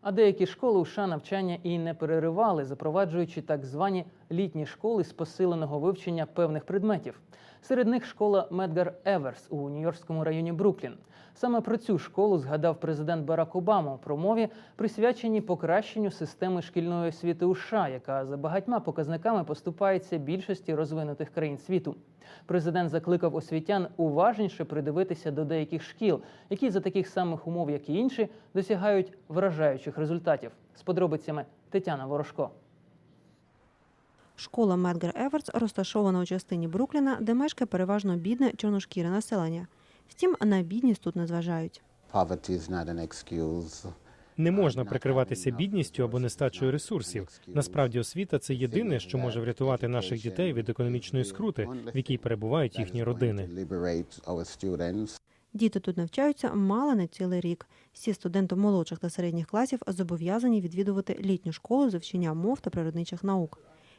А деякі школи у США навчання і не переривали, запроваджуючи так звані літні школи з посиленого вивчення певних предметів. Серед них школа Медгар Еверс у Нью-Йоркському районі Бруклін. Саме про цю школу згадав президент Барак Обама у промові, присвяченій покращенню системи шкільної освіти у США, яка за багатьма показниками поступається більшості розвинутих країн світу. Президент закликав освітян уважніше придивитися до деяких шкіл, які за таких самих умов, як і інші, досягають вражаючих результатів. З подробицями Тетяна Ворожко. Школа Медгар Еверс розташована у частині Брукліна, де мешкає переважно бідне чорношкіре населення. Втім, на бідність тут не зважають. Poverty is not an excuse. Не можна прикриватися бідністю або нестачею ресурсів. Насправді, освіта це єдине, що може врятувати наших дітей від економічної скрути, в якій перебувають їхні родини. Діти тут навчаються мало не цілий рік. Всі студенти молодших та середніх класів зобов'язані відвідувати літню школу з вивчення мов та природничих наук.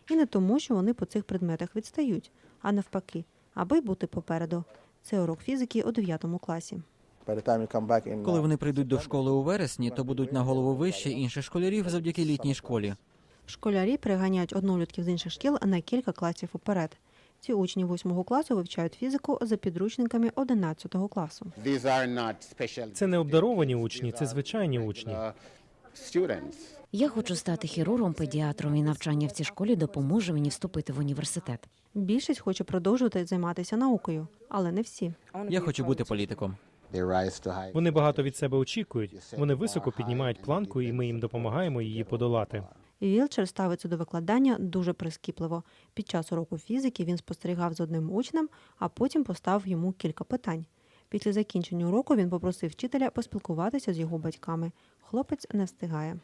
І не тому, що вони по цих предметах відстають, а навпаки, аби бути попереду. Це урок фізики у 9 класі. Коли uh, вони прийдуть до школи у вересні, то будуть на голову вище інших школярів завдяки літній школі. Школярі приганяють однолітків з інших шкіл на кілька класів уперед. Ці учні 8 класу вивчають фізику за підручниками 11 класу. Це не обдаровані учні, це звичайні учні. Я хочу стати хірургом, педіатром, і навчання в цій школі допоможе мені вступити в університет. Більшість хоче продовжувати займатися наукою, але не всі. Я хочу бути політиком. Вони багато від себе очікують. Вони високо піднімають планку, і ми їм допомагаємо її подолати. Вілчер ставиться до викладання дуже прискіпливо. Під час уроку фізики він спостерігав з одним учнем, а потім поставив йому кілька питань. Після закінчення уроку він попросив вчителя поспілкуватися з його батьками. Хлопець не встигає.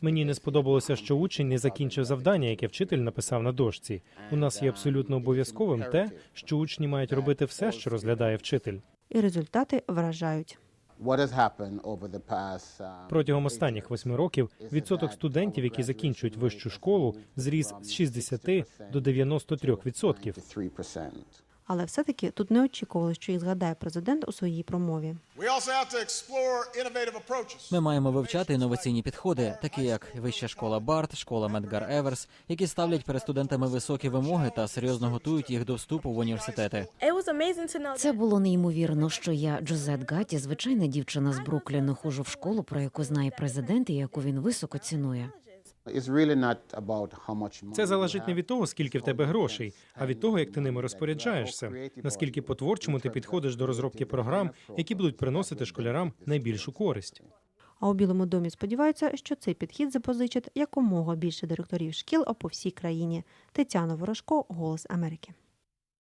Мені не сподобалося, що учень не закінчив завдання, яке вчитель написав на дошці. У нас є абсолютно обов'язковим те, що учні мають робити все, що розглядає вчитель. І результати вражають. Uh, Протягом останніх восьми років відсоток студентів, які закінчують вищу школу, зріс з 60 до 93 відсотків. 3%. Але все-таки тут не очікували, що їх згадає президент у своїй промові. Ми маємо вивчати інноваційні підходи, такі як вища школа Барт, школа Медгар Еверс, які ставлять перед студентами високі вимоги та серйозно готують їх до вступу в університети. Це було неймовірно, що я Джозет Гаті, звичайна дівчина з Брукліну, хожу в школу, про яку знає президент і яку він високо цінує. It's really not about how much money Це залежить не від того, скільки в тебе грошей, а від того, як ти ними розпоряджаєшся. Наскільки по-творчому ти підходиш до розробки програм, які будуть приносити школярам найбільшу користь. А у Білому домі сподіваються, що цей підхід запозичить якомога більше директорів шкіл по всій країні. Тетяна Ворожко, Голос Америки.